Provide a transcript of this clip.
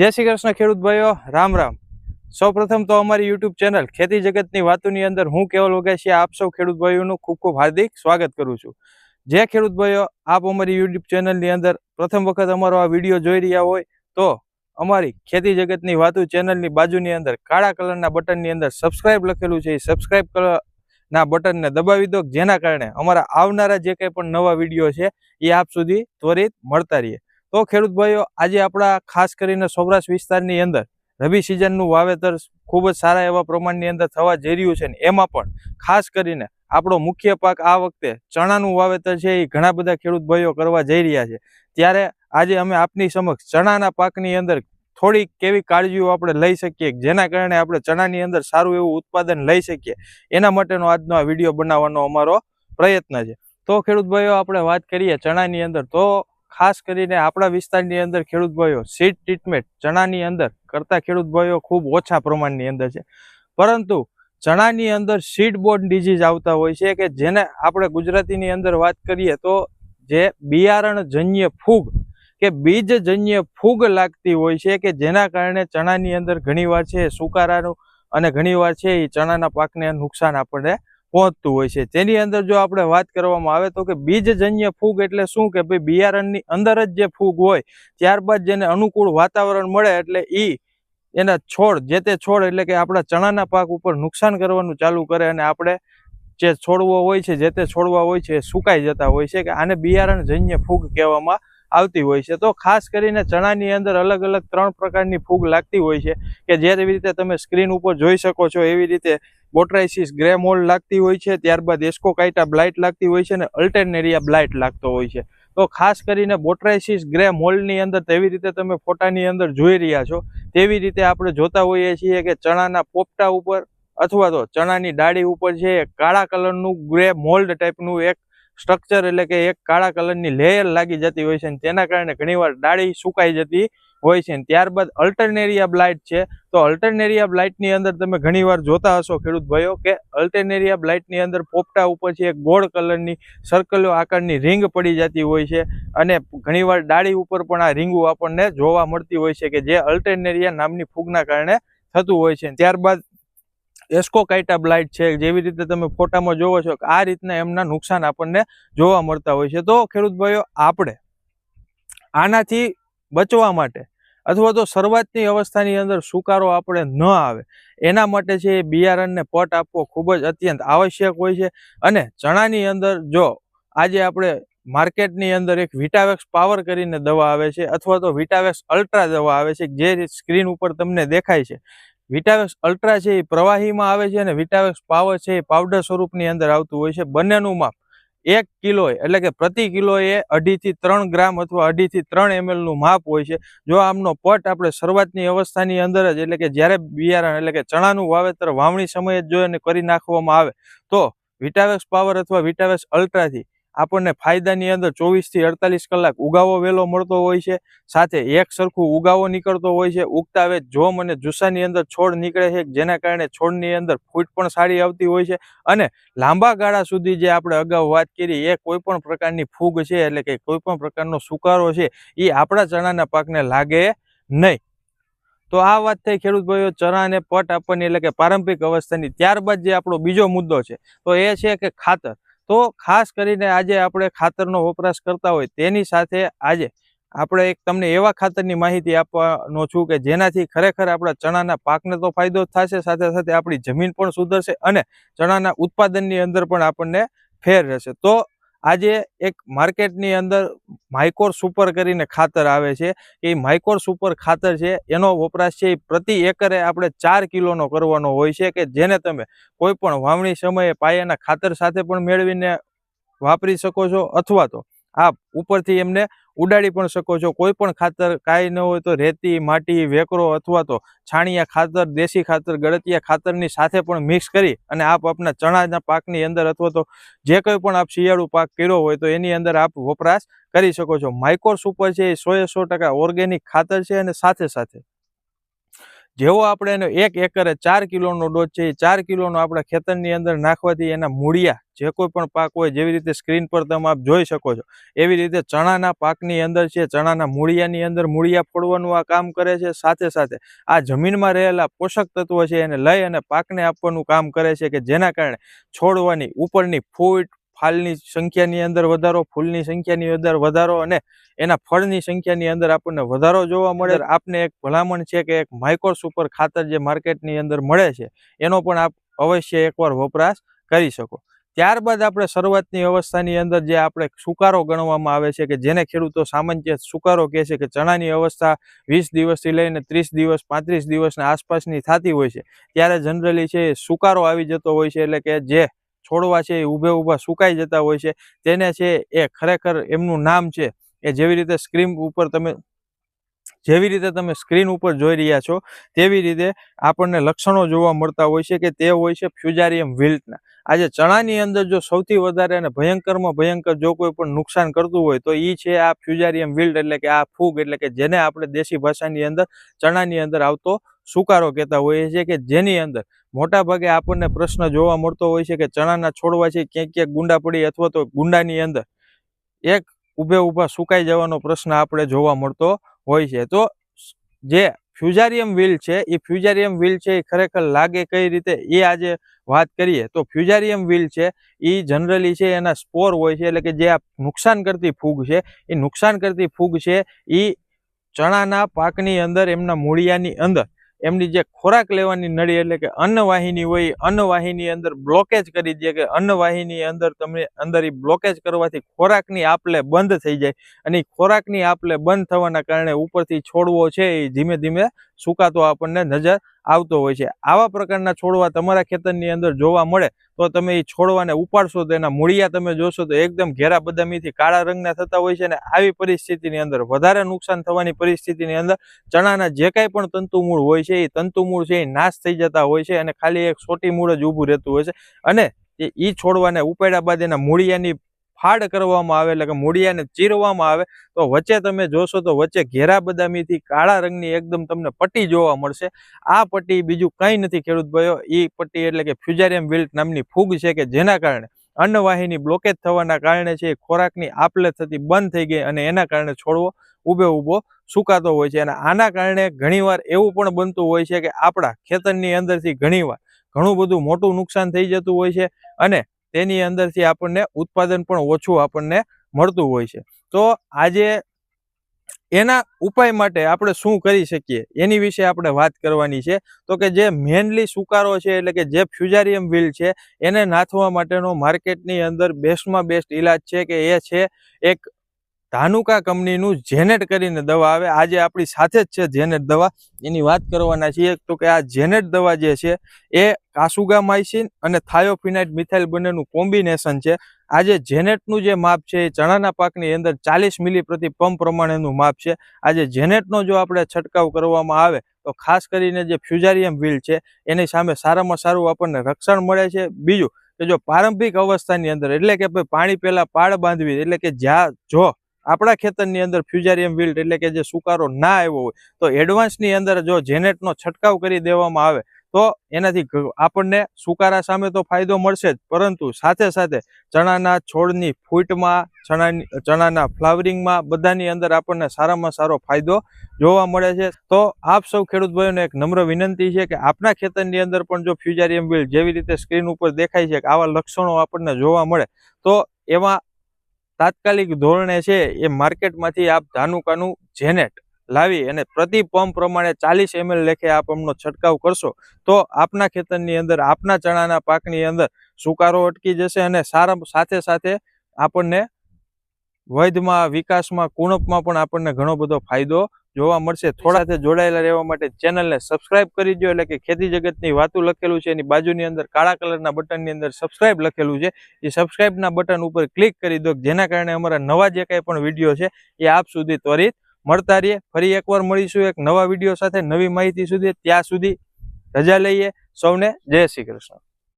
જય શ્રી કૃષ્ણ ખેડૂત ભાઈઓ, રામ રામ. સૌપ્રથમ તો અમારી યુટ્યુબ ચેનલ ખેતી જગતની વાતોની અંદર હું કેવલ વગેશિયા આપ સૌ ખેડૂત ભાઈઓનું ખૂબ ખૂબ હાર્દિક સ્વાગત કરું છું. જે ખેડૂત ભાઈઓ, આપ અમારી યુટ્યુબ ચેનલની અંદર પ્રથમ વખત અમારો આ વીડિયો જોઈ રહ્યા હોય, તો અમારી ખેતી જગતની વાતો ચેનલની બાજુની અંદર કાળા કલરના બટનની અંદર સબસ્ક્રાઇબ લખેલું છે. એ સબસ્ક્રાઇબ ના બટનને દબાવી દો, જેના કારણે અમારા આવનારા જે કંઈ પણ નવા વીડિયો છે, એ આપ સુધી ત્વરિત મળતા રહીએ. તો ખેડૂત ભાઈઓ, આજે આપણા ખાસ કરીને સૌરાષ્ટ્ર વિસ્તારની અંદર રવિ સિઝનનું વાવેતર ખૂબ જ સારા એવા પ્રમાણની અંદર થવા જઈ રહ્યું છે ને એમાં પણ ખાસ કરીને આપણો મુખ્ય પાક આ વખતે ચણાનું વાવેતર છે એ ઘણા બધા ખેડૂત ભાઈઓ કરવા જઈ રહ્યા છે. ત્યારે આજે અમે આપની સમક્ષ ચણાના પાકની અંદર થોડીક કેવી કાળજીઓ આપણે લઈ શકીએ, જેના કારણે આપણે ચણાની અંદર સારું એવું ઉત્પાદન લઈ શકીએ, એના માટેનો આજનો આ વીડિયો બનાવવાનો અમારો પ્રયત્ન છે. તો ખેડૂત ભાઈઓ, આપણે વાત કરીએ ચણાની અંદર. તો ખાસ કરીને આપણા વિસ્તારની અંદર ખેડૂત ભાઈઓ સીડ ટ્રીટમેન્ટ ચણાની અંદર કરતા ખેડૂત ભાઈઓ ખૂબ ઓછા પ્રમાણની અંદર છે. પરંતુ ચણાની અંદર સીડ બોર્ડ ડિઝીઝ આવતા હોય છે કે જેને આપણે ગુજરાતીની અંદર વાત કરીએ તો જે બિયારણજન્ય ફૂગ કે બીજજન્ય ફૂગ લાગતી હોય છે કે જેના કારણે ચણાની અંદર ઘણીવાર છે સુકારાનું અને ઘણીવાર છે એ ચણાના પાકને નુકસાન આપણને પહોંચતું હોય છે. તેની અંદર જો આપણે વાત કરવામાં આવે તો કે બીજજન્ય ફૂગ એટલે શું? કે ભાઈ બિયારણની અંદર જ જે ફૂગ હોય, ત્યારબાદ જેને અનુકૂળ વાતાવરણ મળે એટલે ઈ એના છોડ, જે તે છોડ એટલે કે આપણા ચણાના પાક ઉપર નુકસાન કરવાનું ચાલુ કરે અને આપણે જે છોડવો હોય છે, જે તે છોડવા હોય છે, એ સુકાઈ જતા હોય છે. કે આને બિયારણ જન્ય ફૂગ કહેવામાં આવતી હોય છે. તો ખાસ કરીને ચણાની અંદર અલગ અલગ ત્રણ પ્રકારની ફૂગ લાગતી હોય છે કે જેવી રીતે તમે સ્ક્રીન ઉપર જોઈ શકો છો, એવી રીતે બોટ્રાઇસિસ ગ્રે મોલ્ડ લાગતી હોય છે, ત્યારબાદ એસ્કોકાઇટા બ્લાઇટ લાગતી હોય છે અને અલ્ટરનેરિયા બ્લાઇટ લાગતો હોય છે. તો ખાસ કરીને બોટ્રાઇસિસ ગ્રે મોલ્ડની અંદર તેવી રીતે તમે ફોટાની અંદર જોઈ રહ્યા છો, તેવી રીતે આપણે જોતા હોઈએ છીએ કે ચણાના પોપટા ઉપર અથવા તો ચણાની ડાળી ઉપર છે કાળા કલરનું ગ્રે મોલ્ડ ટાઈપનું એક સ્ટ્રક્ચર એટલે કે એક કાળા કલરની લેયર લાગી જતી હોય છે અને તેના કારણે ઘણીવાર ડાળી સુકાઈ જતી હોય છે ત્યારબાદ અલ્ટરનેરિયા બ્લાઇટ છે. તો અલ્ટરનેરિયા બ્લાઇટની અંદર તમે ઘણીવાર જોતા હશો ખેડૂત ભાઈઓ કે અલ્ટરનેરિયા બ્લાઇટની અંદર પોપટા ઉપર છે એક ગોળ કલરની સર્કલો આકારની રિંગ પડી જતી હોય છે અને ઘણીવાર ડાળી ઉપર પણ આ રીંગું આપણને જોવા મળતી હોય છે કે જે અલ્ટરનેરિયા નામની ફૂગના કારણે થતું હોય છે ત્યારબાદ એસ્કોકાઇટા બ્લાઇટ છે, જેવી રીતે તમે ફોટામાં જોવો છો આ રીતના એમના નુકસાન આપણને જોવા મળતા હોય છે. તો ખેડૂત ભાઈઓ, આપણે આનાથી બચવા માટે અથવા તો શરૂઆતની અવસ્થાની અંદર સુકારો આપણે ન આવે, એના માટે છે એ બિયારણને પટ આપવો ખૂબ જ અત્યંત આવશ્યક હોય છે. અને ચણાની અંદર જો આજે આપણે માર્કેટની અંદર એક વિટાવેક્સ પાવર કરીને દવા આવે છે અથવા તો વિટાવેક્સ અલ્ટ્રા દવા આવે છે, જે સ્ક્રીન ઉપર તમને દેખાય છે વિટાવેક્સ અલ્ટ્રા છે એ પ્રવાહીમાં આવે છે અને વિટાવેક્સ પાવર છે એ પાવડર સ્વરૂપની અંદર આવતું હોય છે. બંનેનું માપ એક કિલો એટલે કે પ્રતિ કિલો એ અઢીથી ત્રણ ગ્રામ અથવા અઢીથી ત્રણ એમએલનું માપ હોય છે. જો આમનો પટ આપણે શરૂઆતની અવસ્થાની અંદર જ એટલે કે જ્યારે બિયારણ એટલે કે ચણાનું વાવેતર વાવણી સમયે જ જો એને કરી નાખવામાં આવે તો વિટાવેક્સ પાવર અથવા વિટાવેક્સ અલ્ટ્રાથી આપણને ફાયદાની અંદર ચોવીસથી અડતાલીસ કલાક ઉગાવો વહેલો મળતો હોય છે, સાથે એક સરખું ઉગાવો નીકળતો હોય છે, ઉગતા વેચ જોમ અને જુસ્સાની અંદર છોડ નીકળે છે, જેના કારણે છોડની અંદર ફૂટ પણ સારી આવતી હોય છે અને લાંબા ગાળા સુધી જે આપણે અગાઉ વાત કરી એ કોઈ પણ પ્રકારની ફૂગ છે એટલે કે કોઈ પણ પ્રકારનો સુકારો છે એ આપણા ચણાના પાકને લાગે નહીં. તો આ વાત થઈ ખેડૂત ભાઈઓ ચણાને પટ આપવાની એટલે કે પારંપરિક અવસ્થાની ત્યારબાદ જે આપણો બીજો મુદ્દો છે, તો એ છે કે ખાતર. તો ખાસ કરીને આજે આપણે ખાતરનો વપરાશ કરતા હોય તેની સાથે આજે આપણે એક તમને એવા ખાતરની માહિતી આપવાનો છું કે જેનાથી ખરેખર આપણા ચણાના પાકને તો ફાયદો થશે, સાથે સાથે આપણી જમીન પણ સુધરશે અને ચણાના ઉત્પાદનની અંદર પણ આપણને ફેર રહેશે. તો આજે એક માર્કેટની અંદર માઇકોર સુપર કરીને ખાતર આવે છે. એ માઇકોર સુપર ખાતર છે, એનો વપરાશ છે એ પ્રતિ એકરે આપણે ચાર કિલોનો કરવાનો હોય છે કે જેને તમે કોઈ પણ વાવણી સમયે પાયાના ખાતર સાથે પણ મેળવીને વાપરી શકો છો અથવા તો આ ઉપરથી એમને ઉડાડી પણ શકો છો. કોઈ પણ ખાતર કાંઈ ન હોય તો રેતી, માટી, વેકરો અથવા તો છાણિયા ખાતર, દેશી ખાતર, ગળતિયા ખાતરની સાથે પણ મિક્સ કરી અને આપ આપના ચણાના પાકની અંદર અથવા તો જે કંઈ પણ આપ શિયાળુ પાક કર્યો હોય તો એની અંદર આપ વપરાશ કરી શકો છો. માઇકોર સુપર છે એ સો સો ઓર્ગેનિક ખાતર છે અને સાથે સાથે જેવો આપણે એનો એક એકરે ચાર કિલોનો ડોઝ છે, એ ચાર કિલોનો આપણા ખેતરની અંદર નાખવાથી એના મૂળિયા જે કોઈ પણ પાક હોય, જેવી રીતે સ્ક્રીન પર તમે આપ જોઈ શકો છો, એવી રીતે ચણાના પાકની અંદર છે, ચણાના મૂળિયાની અંદર મૂળિયા ફોડવાનું આ કામ કરે છે, સાથે સાથે આ જમીનમાં રહેલા પોષક તત્વો છે એને લઈ અને પાકને આપવાનું કામ કરે છે કે જેના કારણે છોડવાની ઉપરની ફૂટ ફાલની સંખ્યાની અંદર વધારો ફૂલની સંખ્યાની અંદર વધારો અને એના ફળની સંખ્યાની અંદર આપણને વધારો જોવા મળે. આપને એક ભલામણ છે કે એક માઇકો સુપર ખાતર જે માર્કેટની અંદર મળે છે એનો પણ આપ અવશ્ય એકવાર વપરાશ કરી શકો. ત્યારબાદ આપણે શરૂઆતની અવસ્થાની અંદર જે આપણે સુકારો ગણવામાં આવે છે કે જેને ખેડૂતો સામાન્ય સુકારો કહે છે કે ચણાની અવસ્થા વીસ દિવસથી લઈને ત્રીસ દિવસ પાંત્રીસ દિવસના આસપાસની થતી હોય છે. ત્યારે જનરલી છે એ સુકારો આવી જતો હોય છે એટલે કે જે છોડવા છે, એ ઊભે ઊભા સુકાઈ જતા હોય છે, તેને છે એ ખરેખર એમનું નામ છે, એ જેવી રીતે સ્ક્રીન ઉપર તમે જેવી રીતે તમે સ્ક્રીન ઉપર જોઈ રહ્યા છો, તેવી રીતે આપણને લક્ષણો જોવા મળતા હોય છે કે તે હોય છે ફ્યુજારિયમ વિલ્ટના. આજે ચણાની અંદર જો સૌથી વધારે અને ભયંકરમાં ભયંકર જો કોઈ પણ નુકસાન કરતું હોય, તો એ છે આ ફ્યુજારિયમ વિલ્ટ એટલે કે આ ફૂગ એટલે કે જેને આપણે દેશી ભાષાની અંદર ચણાની અંદર આવતો સુકારો કહેતા હોઈએ છીએ કે જેની અંદર મોટા ભાગે આપણને પ્રશ્ન જોવા મળતો હોય છે કે ચણાના છોડવા છે, ક્યાંક ક્યાંક ગુંડા પડી અથવા તો ગુંડાની અંદર એક ઊભે ઊભા સુકાઈ જવાનો પ્રશ્ન આપણે જોવા મળતો હોય છે. તો જે ફ્યુઝારિયમ વ્હીલ છે, એ ફ્યુજારિયમ વ્હીલ છે, એ ખરેખર લાગે કઈ રીતે, એ આજે વાત કરીએ. તો ફ્યુજારિયમ વ્હીલ છે, એ જનરલી છે, એના સ્પોર હોય છે, એટલે કે જે આ નુકસાન કરતી ફૂગ છે, એ નુકસાન કરતી ફૂગ છે, એ ચણાના પાકની અંદર, એમના મૂળિયાની અંદર એમની જે ખોરાક લેવાની નળી એટલે કે અન્નવાહિની હોય અન્નવાહિની અંદર બ્લોકેજ કરી દે કે અન્નવાહિની અંદર તમે અંદર એ બ્લોકેજ કરવાથી ખોરાકની આપલે બંધ થઈ જાય. અને એ ખોરાકની આપલે બંધ થવાના કારણે ઉપરથી છોડવો છે એ ધીમે ધીમે સુકાતો આપણને નજર આવતો હોય છે. આવા પ્રકારના છોડવા તમારા ખેતરની અંદર જોવા મળે તો તમે એ છોડવાને ઉપાડશો તો એના મૂળિયા તમે જોશો તો એકદમ ઘેરા બદામીથી કાળા રંગના થતા હોય છે અને આવી પરિસ્થિતિની અંદર વધારે નુકસાન થવાની પરિસ્થિતિની અંદર ચણાના જે કાંઈ પણ તંતુમૂળ હોય છે એ તંતુમૂળ છે એ નાશ થઈ જતા હોય છે અને ખાલી એક સોટી મૂળ જ ઊભું રહેતું હોય છે અને એ છોડવાને ઉપાડ્યા બાદ એના મૂળિયાની ફાડ કરવામાં આવે, એટલે કે મૂળિયાને ચીરવામાં આવે, તો વચ્ચે તમે જોશો તો વચ્ચે ઘેરા બદામીથી કાળા રંગની એકદમ તમને પટ્ટી જોવા મળશે. આ પટ્ટી બીજું કંઈ નથી ખેડૂત ભાઈઓ. એ પટ્ટી એટલે કે ફ્યુજારિયમ વિલ્ટ નામની ફૂગ છે કે જેના કારણે અન્નવાહિની બ્લોકેજ થવાના કારણે છે, ખોરાકની આપલે થતી બંધ થઈ ગઈ અને એના કારણે છોડવો ઊભે ઊભો સુકાતો હોય છે. અને આના કારણે ઘણીવાર એવું પણ બનતું હોય છે કે આપણા ખેતરની અંદરથી ઘણીવાર ઘણું બધું મોટું નુકસાન થઈ જતું હોય છે અને તેની અંદરથી આપણને ઉત્પાદન પણ ઓછું આપણને મળતું હોય છે. તો આજે એના ઉપાય માટે આપણે શું કરી શકીએ? એની વિશે આપણે વાત કરવાની છે. તો કે જે મેનલી સુકારો છે, એટલે કે જે ફ્યુજારિયમ વ્હીલ છે, એને નાથવા માટેનો માર્કેટની અંદર બેસ્ટમાં બેસ્ટ ઈલાજ છે કે એ છે એક ધાનુકા કંપનીનું જેનેટ કરીને દવા આવે. આજે આપણી સાથે જ છે જેનેટ દવા. એની વાત કરવાના છીએ તો કે આ જેનેટ દવા જે છે એ કાસુગામાઇસિન અને થાયોફિનાઇટ મિથાઇલ બંનેનું કોમ્બિનેશન છે. આજે જેનેટનું જે માપ છે એ ચણાના પાકની અંદર ચાલીસ મિલી પ્રતિ પંપ પ્રમાણેનું માપ છે. આજે જેનેટનો જો આપણે છંટકાવ કરવામાં આવે તો ખાસ કરીને જે ફ્યુઝારિયમ વ્હીલ છે એની સામે સારામાં સારું આપણને રક્ષણ મળે છે. બીજું કે જો પ્રારંભિક અવસ્થાની અંદર એટલે કે ભાઈ પાણી પહેલાં પાળ બાંધવી એટલે કે જ્યાં જો આપણા ખેતરની અંદર ફ્યુજારિયમ વિલ્ટ એટલે કે જે સુકારો ના આવ્યો હોય, તો એડવાન્સની અંદર જો જેનેટનો છંટકાવ કરી દેવામાં આવે, તો એનાથી આપણને સુકારા સામે તો ફાયદો મળશે જ, પરંતુ સાથે સાથે ચણાના છોડની ફૂટમાં, ચણાની, ચણાના ફ્લાવરિંગમાં બધાની અંદર આપણને સારામાં સારો ફાયદો જોવા મળે છે. તો આપ સૌ ખેડૂત ભાઈઓને એક નમ્ર વિનંતી છે કે આપના ખેતરની અંદર પણ જો ફ્યુજારિયમ વિલ્ટ જેવી રીતે સ્ક્રીન ઉપર દેખાય છે કે આવા લક્ષણો આપણને જોવા મળે, તો એમાં તાત્કાલિક ધોરણે છે એ માર્કેટમાંથી આપ ધાનુકાનું જેનેટ લાવી અને પ્રતિ પંપ પ્રમાણે ચાલીસ એમએલ લેખે આપ અમનો છંટકાવ કરશો. તો આપના ખેતરની અંદર, આપના ચણાના પાકની અંદર સુકારો અટકી જશે અને સારા સાથે સાથે આપણને વૈધમાં, વિકાસમાં, કુણપમાં પણ આપણને ઘણો બધો ફાયદો જોવા મળશે. થોડા સાથે જોડાયેલા રહેવા માટે ચેનલને સબસ્ક્રાઇબ કરી દો એટલે કે ખેતી જગતની વાતું લખેલું છે. એની બાજુની અંદર કાળા કલરના બટનની અંદર સબસ્ક્રાઇબ લખેલું છે. એ સબસ્ક્રાઇબના બટન ઉપર ક્લિક કરી દો. જેના કારણે અમારા નવા જે કાંઈ પણ વીડિયો છે, એ આપ સુધી ત્વરિત મળતા રહીએ. ફરી એકવાર મળીશું એક નવા વીડિયો સાથે નવી માહિતી સુધી. ત્યાં સુધી રજા લઈએ. સૌને જય શ્રી કૃષ્ણ.